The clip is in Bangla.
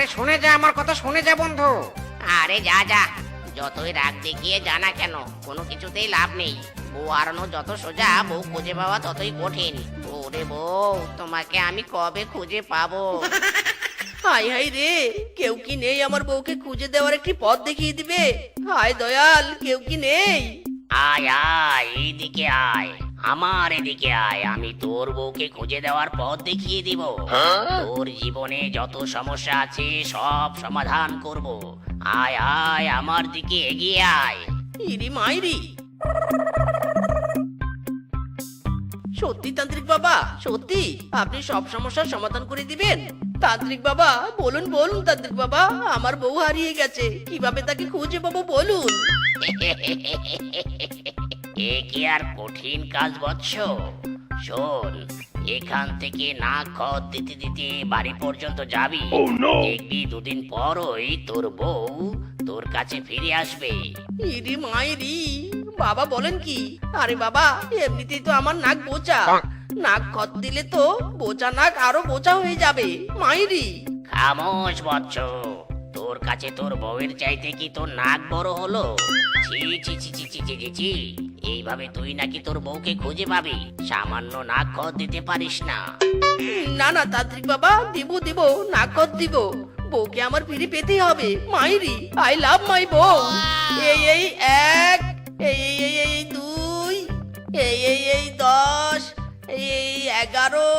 আরে শুনে যা আমার কথা শুনে যা বন্ধু। আরে যা যা। যতই রাগ দেখিয়ে জানা কেন কোনো কিছুতেই লাভ নেই। বউ হারানো যত সোজা বউ খুঁজে পাওয়া ততই কঠিন। ওরে বউ তোমাকে আমি কবে খুঁজে পাবো? হাই হাই রে কেউ কি নেই আমার বউকে খুঁজে দেওয়ার একটি পথ দেখিয়ে দিবে? হায় দয়াল কেউ কি নেই? আয় আয় এইদিকে আয়। আমার এদিকে আয় আমি তোর বউকে খুঁজে দেওয়ার পথ দেখিয়ে দিব। তোর জীবনে যত সমস্যা আছে সব সমাধান করব। আয় আয় আমার দিকে এগিয়ে আয়। ইরি মাইরি। সত্যি তান্ত্রিক বাবা সত্যি। আপনি সব সমস্যার সমাধান করে দিবেন। তান্ত্রিক বাবা বলুন বলুন তান্ত্রিক বাবা আমার বউ হারিয়ে গেছে। কীভাবে তাকে খুঁজে পাবো বলুন। এ কি আর কঠিন কাজ বৎস? শোন এখান থেকে না খত দিতে দিতে বাড়ি পর্যন্ত যাবি। oh, দেখবি দুদিন পরই তোর বউ তোর কাছে ফিরে আসবে। ইরি মাইরি বাবা বলেন কি? আরে বাবা এমনিতে তো আমার নাক বোচা। নাক খত দিলে তো বোচা নাক আরও বোচা হয়ে যাবে মাইরি। খামোশ বৎস তোর কাছে তোর বউয়ের চাইতে কি তোর নাক বড় হলো? ছি ছি ছি ছি ছি ছি। এইভাবে তুই নাকি তোর বউকে খুঁজে পাবি? সামান্য নাক খত দিতে পারিস না। না না, তান্ত্রিক বাবা, দিব দিব নাক খত দিব। বউকে আমার ফিরে পেতে হবে। মাইরি, আই লাভ মাই বউ। এই এই, এক, এই এই এই এই, দুই, এই এই এই, দশ, এই এই, এগারো